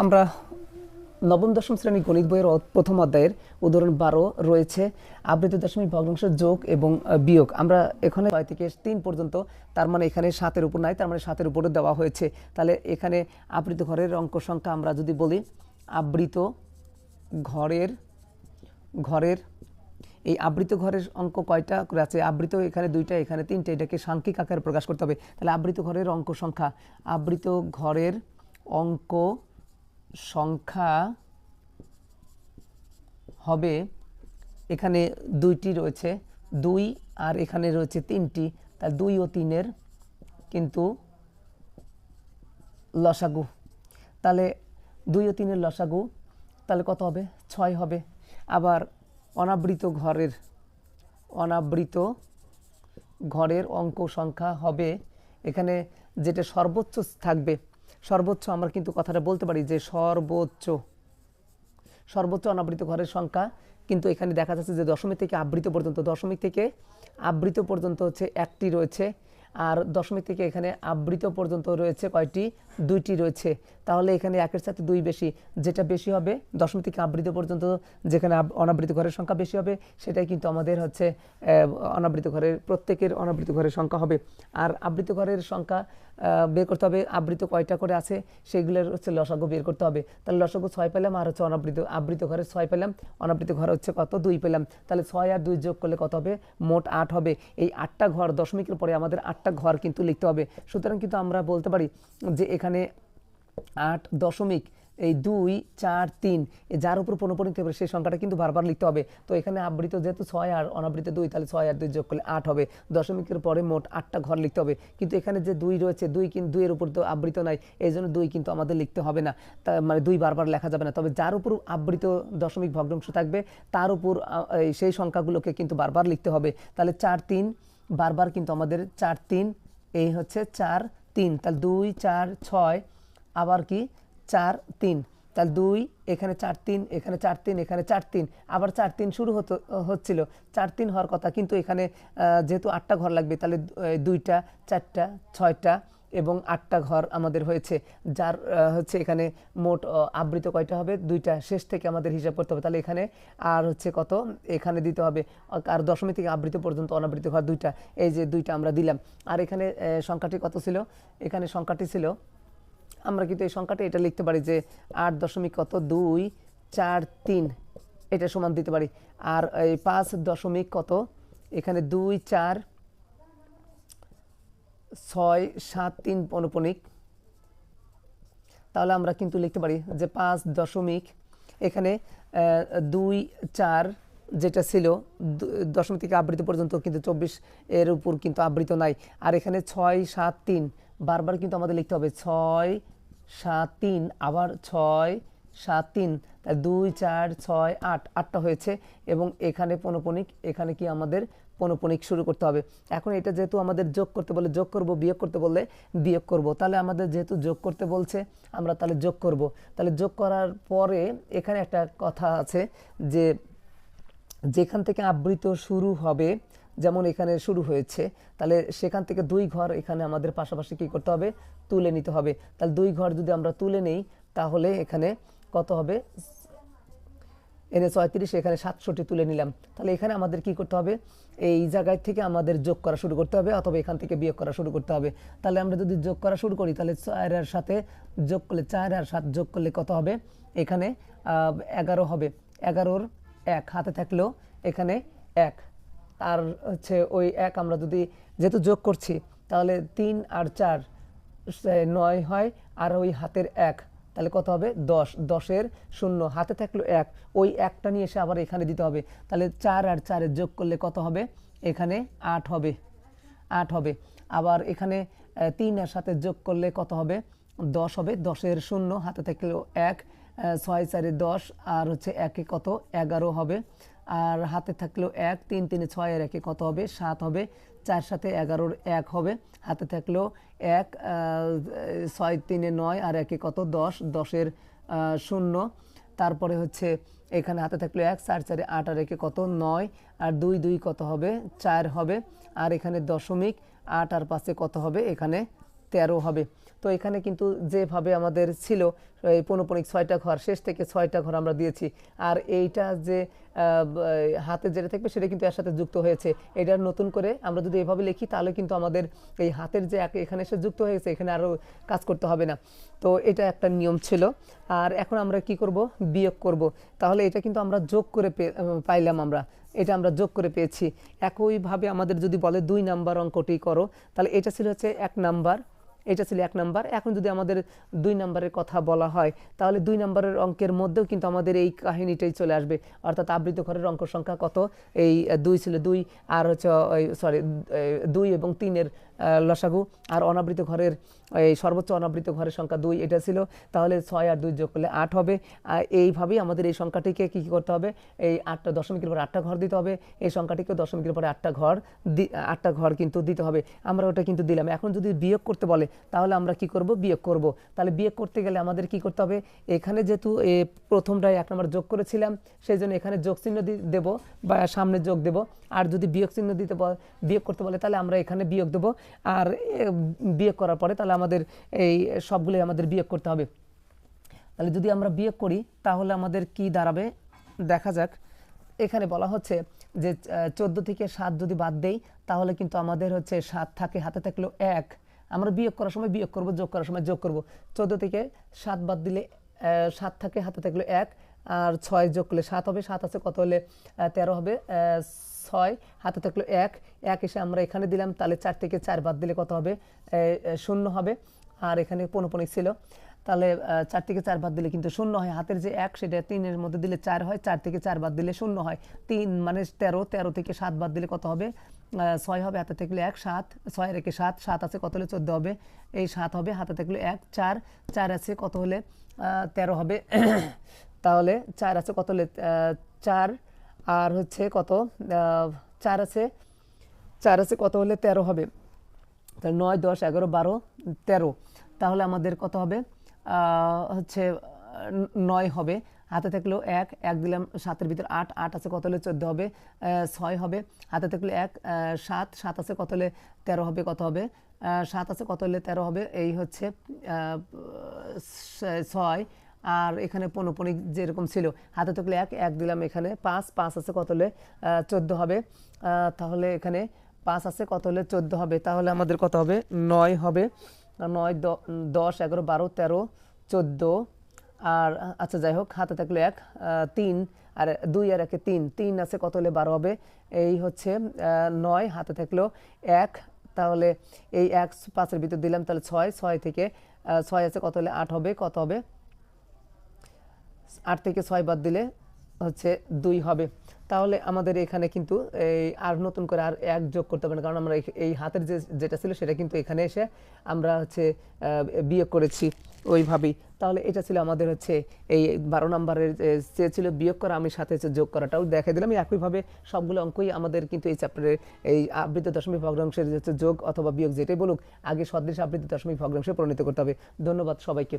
আমরা নবম, দশম শ্রেণি গণিত বইয়ের প্রথম অধ্যায়ের উদাহরণ বারো রয়েছে। আবৃত দশমিক ভগ্নাংশ যোগ এবং বিয়োগ। আমরা এখানে ছয় থেকে তিন পর্যন্ত, তার মানে এখানে সাতের উপর নাই, তার মানে সাতের উপরে দেওয়া হয়েছে। তাহলে এখানে আবৃত ঘরের অঙ্ক সংখ্যা আমরা যদি বলি, আবৃত ঘরের ঘরের, এই আবৃত ঘরের অঙ্ক কয়টা করে আছে? আবৃত এখানে দুইটা, এখানে তিনটে, এটাকে সাংখ্যিক আকারে প্রকাশ করতে হবে। তাহলে আবৃত ঘরের অঙ্ক সংখ্যা, আবৃত ঘরের অঙ্ক সংখ্যা হবে এখানে দুইটি রয়েছে, দুই আর এখানে রয়েছে তিনটি। তার দুই ও তিনের কিন্তু লসাগু। তাহলে দুই ও তিনের লসাগু, তাহলে কত হবে? ছয় হবে। আবার অনাবৃত ঘরের অনাবৃত ঘরের অঙ্ক সংখ্যা হবে। এখানে যেটা সর্বোচ্চ থাকবে সর্বোচ্চ আমরা কিন্তু কথাটা বলতে পারি যে সর্বোচ্চ। সর্বোচ্চ অনাবৃত ঘরের সংখ্যা কিন্তু এখানে দেখা যাচ্ছে যে দশমিক থেকে আবৃত পর্যন্ত, দশমিক থেকে আবৃত পর্যন্ত হচ্ছে একটি রয়েছে, আর দশমিক থেকে এখানে আবৃত পর্যন্ত রয়েছে কয়টি? দুইটি রয়েছে। তাহলে এখানে একের সাথে দুই বেশি, যেটা বেশি হবে, দশমিক থেকে আবৃত পর্যন্ত যেখানে অনাবৃত ঘরের সংখ্যা বেশি হবে, সেটাই কিন্তু আমাদের হচ্ছে অনাবৃত ঘরের, প্রত্যেকের অনাবৃত ঘরের সংখ্যা হবে। আর আবৃত ঘরের সংখ্যা বের করতে হবে, আবৃত কয়টা করে আছে, সেগুলোর হচ্ছে লসাগু বের করতে হবে। তাহলে লসাগু ছয় পেলাম, আর হচ্ছে অনাবৃত, আবৃত ঘরে ছয় পেলাম, অনাবৃত ঘর হচ্ছে কত? দুই পেলাম। তাহলে ছয় আর দুই যোগ করলে কত হবে? মোট আট হবে। এই আটটা ঘর, দশমিকের পরে আমাদের আটটা ঘর কিন্তু লিখতে হবে। সুতরাং কিন্তু আমরা বলতে পারি যে এখানে আট দশমিক, এই দুই, চার, তিন যার উপর পনেরো নিতে হবে, সেই সংখ্যাটা কিন্তু বারবার লিখতে হবে। তো এখানে আবৃত যেহেতু ছয় আর অনাবৃত দুই, তাহলে ছয় আর দুই যোগ করলে আট হবে। দশমিকের পরে মোট আটটা ঘর লিখতে হবে। কিন্তু এখানে যে দুই রয়েছে, দুই কিন্তু দুইয়ের উপর তো আবৃত নাই, এই জন্য দুই কিন্তু আমাদের লিখতে হবে না। মানে দুই বারবার লেখা যাবে না। তবে যার উপর আবৃত দশমিক ভগ্নাংশ থাকবে, তার উপর সেই সংখ্যাগুলোকে কিন্তু বারবার লিখতে হবে। তাহলে চার, তিন, বারবার কিন্তু আমাদের চার, তিন, এই হচ্ছে চার তিন, তাহলে দুই, চার, ছয়, আবার কি? চার, তিন। তাহলে দুই, এখানে চার, তিন, এখানে চার, তিন, এখানে চার, তিন। আবার চার, তিন শুরু হতো, হচ্ছিল। চার, তিন হওয়ার কথা, কিন্তু এখানে যেহেতু আটটা ঘর লাগবে, তাহলে দুইটা, চারটা, ছয়টা এবং আটটা ঘর আমাদের হয়েছে, যার হচ্ছে এখানে মোট আবৃত কয়টা হবে? দুইটা শেষ থেকে আমাদের হিসাব করতে হবে। তাহলে এখানে আর হচ্ছে কত? এখানে দিতে হবে, আর দশমী থেকে আবৃত পর্যন্ত অনাবৃত ঘর দুইটা। এই যে দুইটা আমরা দিলাম। আর এখানে সংখ্যাটি কত ছিল? এখানে সংখ্যাটি ছিল, আমরা কিন্তু এই সংখ্যাটা এটা লিখতে পারি যে আট দশমিক কত? দুই, চার, তিন। এটা সমান দিতে পারি। আর এই পাঁচ দশমিক কত? এখানে দুই, চার ছয়, সাত, তিন পনপনিক তাহলে আমরা কিন্তু লিখতে পারি যে পাঁচ দশমিক এখানে দুই, চার যেটা ছিল দশমিক থেকে আবৃত পর্যন্ত কিন্তু চব্বিশ এর উপর কিন্তু আবৃত নাই। আর এখানে ছয়, সাত, তিন, বারবার কিন্তু আমাদের লিখতে হবে। ছয়, সাত, তিন, আবার ছয়, সাত, তিন দুই, চার, ছয়, আট, আটটা হয়েছে। এবং এখানে পনপনিক, এখানে কি আমাদের পনপনিক শুরু করতে হবে। এখন এটা যেহেতু আমাদের যোগ করতে বলে যোগ করব, বিয়োগ করতে বললে বিয়োগ করব। তাহলে আমাদের যেহেতু যোগ করতে বলছে, আমরা তাহলে যোগ করব। তাহলে যোগ করার পরে এখানে একটা কথা আছে যে যেখান থেকে আবৃত শুরু হবে, যেমন এখানে শুরু হয়েছে, তাহলে সেখান থেকে দুই ঘর এখানে আমাদের পাশাপাশি কি করতে হবে? তুলে নিতে হবে। তাহলে দুই ঘর যদি আমরা তুলে নেই, তাহলে এখানে কত হবে? এনে ছয়ত্রিশ এখানে সাতষট্টি তুলে নিলাম। তাহলে এখানে আমাদের কি করতে হবে? এই জায়গায় থেকে আমাদের যোগ করা শুরু করতে হবে, অথবা এখান থেকে বিয়োগ করা শুরু করতে হবে। তাহলে আমরা যদি যোগ করা শুরু করি, তাহলে চার আর সাথে যোগ করলে চার আর সাত যোগ করলে কত হবে? এখানে এগারো হবে। এগারোর এক হাতে থাকলেও এখানে এক। আর হচ্ছে ওই এক আমরা যদি যেহেতু যোগ করছি, তাহলে তিন আর চার নয় হয়, আর ওই হাতের এক। তাহলে কত হবে? দশ। দশের শূন্য। হাতে থাকল এক। ওই একটা নিয়ে এসে আবার এখানে দিতে হবে। তাহলে চার আর চারের যোগ করলে কত হবে? এখানে আট হবে। আট হবে। আবার এখানে তিন আর সাথে যোগ করলে কত হবে? দশ হবে। দশের শূন্য। হাতে থাকলেও এক। ছয় চারে দশ, আর হচ্ছে একে কত? এগারো হবে। আর হাতে থাকলেও এক, তিন, তিনে ছয় আর একে কত হবে? সাত হবে। চার সাথে এগারোর এক হবে। হাতে থাকলেও এক ছয়, তিনে নয়, আর একে কত? দশ। দশের শূন্য। তারপরে হচ্ছে এখানে হাতে থাকল এক, চার চারে আট, আর একে কত? নয়। আর দুই দুই কত হবে? চার হবে। আর এখানে দশমিক আট আর পাঁচে কত হবে? এখানে তেরো হবে। তো এখানে কিন্তু যেভাবে আমাদের ছিল, এই পৌনপণিক ছয়টা ঘর, শেষ থেকে ছয়টা ঘর আমরা দিয়েছি। আর এইটা যে হাতে যেটা থাকবে সেটা কিন্তু এর সাথে যুক্ত হয়েছে। এটা নতুন করে আমরা যদি এভাবে লিখি, তাহলে কিন্তু আমাদের এই হাতের যে এখানে এসে যুক্ত হয়েছে এখানে আরও কাজ করতে হবে না। তো এটা একটা নিয়ম ছিল। আর এখন আমরা কি করব? বিয়োগ করব। তাহলে এটা কিন্তু আমরা যোগ করে পাইলাম আমরা। এটা আমরা যোগ করে পেয়েছি। একইভাবে আমাদের যদি বলে দুই নাম্বার অঙ্কটি করো, তাহলে এটা ছিল হচ্ছে এক নাম্বার এটা ছিল এক নাম্বার। এখন যদি আমাদের দুই নাম্বারের কথা বলা হয়, তাহলে দুই নাম্বারের অঙ্কের মধ্যেও কিন্তু আমাদের এই কাহিনীটাই চলে আসবে। অর্থাৎ আবৃত ঘরের অঙ্ক সংখ্যা কত? এই দুই ছিল দুই, আর হচ্ছে সরি দুই এবং তিনের লসাগু। আর অনাবৃত ঘরের, এই সর্বোচ্চ অনাবৃত ঘরের সংখ্যা দুই, এটা ছিল। তাহলে ছয় আর দুই যোগ করলে আট হবে। এইভাবেই আমাদের এই সংখ্যাটিকে কী কী করতে হবে? এই আটটা দশমিকের পরে আটটা ঘর দিতে হবে। এই সংখ্যাটিকে দশমিকের পরে আটটা ঘর আটটা ঘর কিন্তু দিতে হবে। আমরা ওটা কিন্তু দিলাম। এখন যদি বিয়োগ করতে বলে তাহলে আমরা কি করব? বিয়োগ করব। তাহলে বিয়োগ করতে গেলে আমাদের কি করতে হবে? এখানে যেহেতু প্রথমটায় এক নম্বর যোগ করেছিলাম সেই জন্য এখানে যোগ চিহ্ন দেব বা সামনে যোগ দেব। আর যদি বিয়োগ চিহ্ন দিতে বিয়োগ করতে বলে, তাহলে আমরা এখানে বিয়োগ দেব। আর বিয়োগ করার পরে তাহলে আমাদের এই সবগুলোই আমাদের বিয়োগ করতে হবে। তাহলে যদি আমরা বিয়োগ করি, তাহলে আমাদের কি দাঁড়াবে? দেখা যাক। এখানে বলা হচ্ছে যে চোদ্দ থেকে সাত যদি বাদ দেই, তাহলে কিন্তু আমাদের হচ্ছে সাত থাকে, হাতে থাকল এক। আমরা বিয়োগ করার সময় বিয়োগ করব, যোগ করার সময় যোগ করব। চোদ্দ থেকে সাত বাদ দিলে সাত থাকে, হাতে থাকল এক, আর ছয় যোগ করলে সাত হবে, সাত আছে, কত হলে তেরো হবে ছয়, হাতে থাকল এক এক এসে আমরা এখানে দিলাম, তাহলে চার থেকে চার বাদ দিলে কত হবে শূন্য হবে, আর এখানে পনপনিক ছিল। তাহলে চার থেকে চার বাদ দিলে কিন্তু শূন্য হয়, হাতের যে এক সেটা তিনের মধ্যে দিলে চার হয়, চার থেকে চার বাদ দিলে শূন্য হয়। তিন মানে তেরো তেরো থেকে সাত বাদ দিলে কত হবে ছয় হবে, হাতে থাকলে এক, সাত, ছয় রেখে সাত সাত আছে, কত হলে চোদ্দ হবে? এই সাত হবে, হাতে থাকলে এক, চার চার আছে, কত হলে তেরো হবে? তাহলে চার আছে, কত হলে চার, আর হচ্ছে কত চার আছে চার আছে, কত হলে তেরো হবে? তাহলে নয়, দশ, এগারো, বারো, তেরো। তাহলে আমাদের কত হবে? হচ্ছে নয় হবে। হাতে থাকলেও এক এক দিলাম সাতের ভিতর আট আট আছে কত হলে চোদ্দ হবে ছয় হবে, হাতে থাকলে এক সাত সাত আছে কত হলে তেরো হবে, কত হবে সাত আছে কত হলে তেরো হবে, এই হচ্ছে ছয়, আর এখানে পনপনিক যেরকম ছিল, হাতে থাকলে এক এক দিলাম এখানে পাঁচ পাঁচ আছে কত হলে চোদ্দ হবে তাহলে এখানে পাঁচ আছে কত হলে চোদ্দ হবে, তাহলে আমাদের কত হবে, নয় হবে, নয় দশ, এগারো, বারো, তেরো, চোদ্দ আর আচ্ছা যাই হোক, হাতে থাকল এক তিন, আর দুই আর একে তিন তিন আছে কত হলে বারো হবে? এই হচ্ছে নয়, হাতে থাকল এক, তাহলে এই এক পাঁচের ভিতর দিলাম, তাহলে ছয় ছয় থেকে ছয় আছে কত হলে আট হবে, কত হবে? আট থেকে ছয় বাদ দিলে হচ্ছে দুই হবে। তাহলে আমাদের এখানে কিন্তু এই আর নতুন করে আর এক যোগ করতে হবে না, কারণ আমরা এই- হাতের যে, যেটা ছিল সেটা কিন্তু এখানে এসে আমরা হচ্ছে বিয়োগ করেছি। ওইভাবেই। তাহলে এটা ছিল আমাদের হচ্ছে এই বারো নম্বরের যে ছিল বিয়োগ করা, আমি সাথে হচ্ছে যোগ করাটাও দেখাই দিলাম। একইভাবে সবগুলো অঙ্কই আমাদের কিন্তু এই চ্যাপ্টারের এই আবৃত দশমিক ভগ্নাংশের হচ্ছে যোগ অথবা বিয়োগ যেটাই বলুক, আগে সদৃশ আবৃত দশমিক ভগ্নাংশে পরিণত করতে হবে। ধন্যবাদ সবাইকে।